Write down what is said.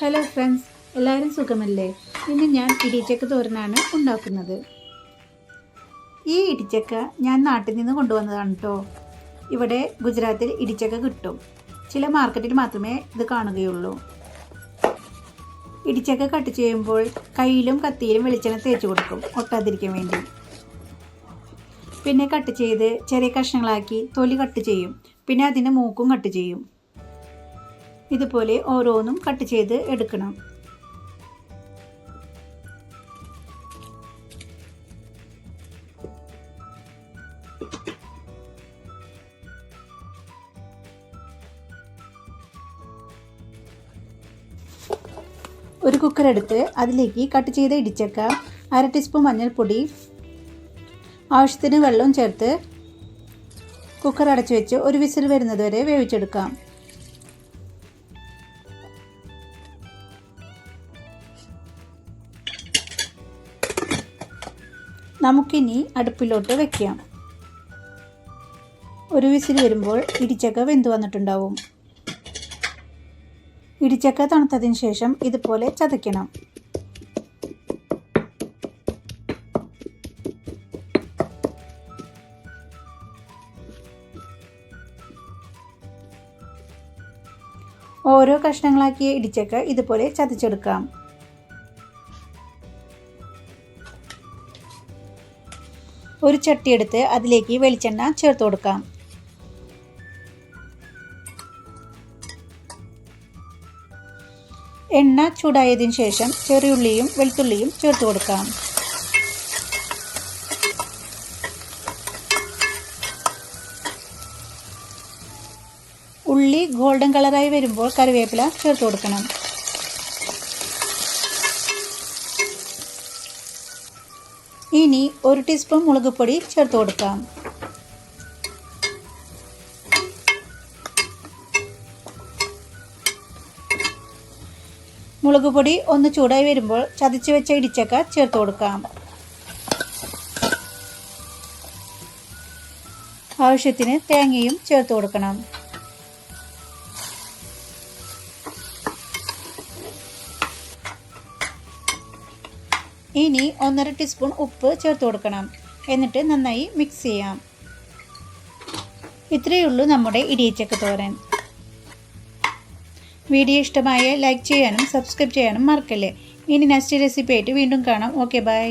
Hello friends എല്ലാവരും സുഖമല്ലേ? ഇന്ന് ഞാൻ ഇടിച്ചക്ക തോരനാണ് ഉണ്ടാക്കുന്നത്. ഈ ഇടിച്ചക്ക ഞാൻ നാട്ടിൽ നിന്ന് കൊണ്ടുവന്നതാണ് കേട്ടോ ഇവിടെ ഗുജറാത്തിൽ ഇടിച്ചക്ക കിട്ടും. ചില മാർക്കറ്റിൽ മാത്രമേ ഇത് കാണുകയുള്ളൂ. ഇടിച്ചക്ക കട്ട് ചെയ്യുമ്പോൾ കയ്യിലും കത്തിയിലും വെളിച്ചെണ്ണ തേച്ച് കൊടുക്കും ഒട്ടാതിരിക്കാൻ വേണ്ടി. പിന്നെ കട്ട് ചെയ്ത് ചെറിയ കഷ്ണങ്ങളാക്കി തൊലി കട്ട് ചെയ്യും. പിന്നെ അതിന്റെ മൂക്കും കട്ട് ചെയ്യും. ഇതുപോലെ ഓരോന്നും കട്ട് ചെയ്ത് എടുക്കണം. ഒരു കുക്കർ എടുത്ത് അതിലേക്ക് കട്ട് ചെയ്ത് ഇടിച്ചക്ക. അര ടീസ്പൂൺ മഞ്ഞൾപ്പൊടി. ആവശ്യത്തിന് വെള്ളവും ചേർത്ത് കുക്കർ അടച്ചു വെച്ച് ഒരു വിസിൽ വരുന്നതുവരെ വേവിച്ചെടുക്കാം. നമുക്കിനി അടുപ്പിലോട്ട് വെക്കാം. ഒരു വിസിൽ വരുമ്പോൾ ഇടിച്ചക്ക വെന്ത് വന്നിട്ടുണ്ടാവും. ഇടിച്ചക്ക തണുത്തതിന് ശേഷം ഇതുപോലെ ചതയ്ക്കണം. ഓരോ കഷ്ണങ്ങളാക്കിയ ഇടിച്ചക്ക ഇതുപോലെ ചതച്ചെടുക്കാം. ഒരു ചട്ടി എടുത്ത് അതിലേക്ക് വെളിച്ചെണ്ണ ചേർത്ത് കൊടുക്കാം. എണ്ണ ചൂടായതിനു ശേഷം ചെറിയുള്ളിയും വെളുത്തുള്ളിയും ചേർത്ത് കൊടുക്കാം. ഉള്ളി ഗോൾഡൻ കളറായി വരുമ്പോൾ കറിവേപ്പില ചേർത്ത് കൊടുക്കണം. ഇനി ഒരു ടീസ്പൂൺ മുളക് പൊടി ചേർത്ത് കൊടുക്കാം. മുളക് പൊടി ഒന്ന് ചൂടായി വരുമ്പോൾ ചതച്ച് വെച്ച ഇടിച്ചക്ക ചേർത്ത് കൊടുക്കാം. ആവശ്യത്തിന് തേങ്ങയും ചേർത്ത് കൊടുക്കണം. ഇനി ഒന്നര ടീസ്പൂൺ ഉപ്പ് ചേർത്ത് കൊടുക്കണം. എന്നിട്ട് നന്നായി മിക്സ് ചെയ്യാം. ഇത്രയേ ഉള്ളൂ നമ്മുടെ ഇടിയച്ചക്ക തോരൻ. വീഡിയോ ഇഷ്ടമായ ലൈക്ക് ചെയ്യാനും സബ്സ്ക്രൈബ് ചെയ്യാനും മറക്കല്ലേ. ഇനി നെക്സ്റ്റ് റെസിപ്പി ആയിട്ട് വീണ്ടും കാണാം. Okay bye